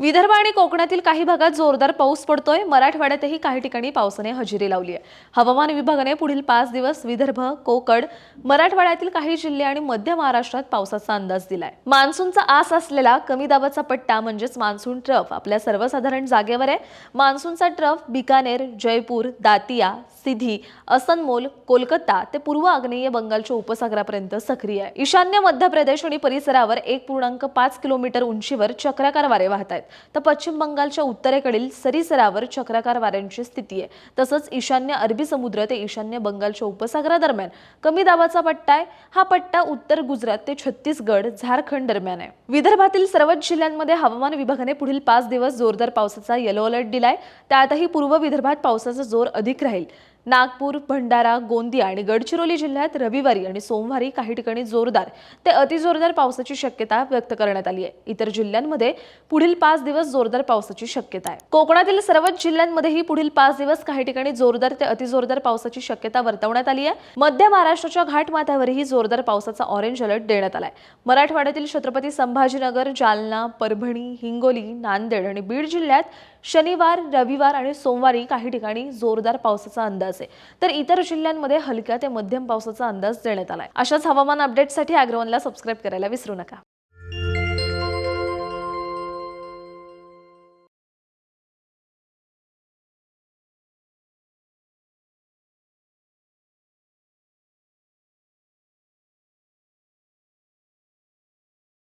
विदर्भ आणि कोकणातील काही भागात जोरदार पाऊस पडतोय. मराठवाड्यातही काही ठिकाणी पावसाने हजेरी लावली आहे. हवामान विभागाने पुढील पाच दिवस विदर्भ कोकण मराठवाड्यातील काही जिल्हे आणि मध्य महाराष्ट्रात पावसाचा अंदाज दिलाय. मान्सूनचा आस असलेला कमी दाबाचा पट्टा म्हणजेच मान्सून ट्रफ आपल्या सर्वसाधारण जागेवर आहे. मान्सूनचा ट्रफ बिकानेर जयपूर दातिया सिधी असनमोल कोलकाता ते पूर्व आग्नेय बंगालच्या उपसागरापर्यंत सक्रिय आहे. ईशान्य मध्य प्रदेश आणि परिसरावर एक पूर्णांक पाच किलोमीटर उंचीवर चक्राकार वारे वाहत आहेत तर पश्चिम बंगालच्या उत्तरेकडील सरिसरावर चक्राकार वाऱ्यांची स्थिती आहे. तसंच ईशान्य अरबी समुद्र ते ईशान्य बंगालच्या उपसागरादरम्यान कमी दाबाचा पट्टा आहे. हा पट्टा उत्तर गुजरात ते छत्तीसगड झारखंड दरम्यान आहे. विदर्भातील सर्वच जिल्ह्यांमध्ये हवामान विभागाने पुढील पाच दिवस जोरदार पावसाचा येलो अलर्ट दिलाय. त्यातही पूर्व विदर्भात पावसाचा जोर अधिक राहील. नागपूर भंडारा गोंदिया आणि गडचिरोली जिल्ह्यात रविवारी आणि सोमवारी काही ठिकाणी जोरदार ते अतिजोरदार पावसाची शक्यता व्यक्त करण्यात आली आहे. इतर जिल्ह्यांमध्ये पुढील पाच दिवस जोरदार पावसाची शक्यता आहे. कोकणातील सर्वच जिल्ह्यांमध्येही पुढील पाच दिवस काही ठिकाणी जोरदार ते अतिजोरदार पावसाची शक्यता वर्तवण्यात आली आहे. मध्य महाराष्ट्राच्या घाटमाथ्यावरही जोरदार पावसाचा ऑरेंज अलर्ट देण्यात आलाय. मराठवाड्यातील छत्रपती संभाजीनगर जालना परभणी हिंगोली नांदेड आणि बीड जिल्ह्यात शनिवार रविवार आणि सोमवारी काही ठिकाणी जोरदार पावसाचा अंदाज आहे तर इतर जिल्ह्यांमध्ये हलक्या ते मध्यम पावसाचा अंदाज देण्यात आलाय. अशाच हवामान अपडेटसाठी अॅग्रोवनला सबस्क्राईब करायला विसरू नका.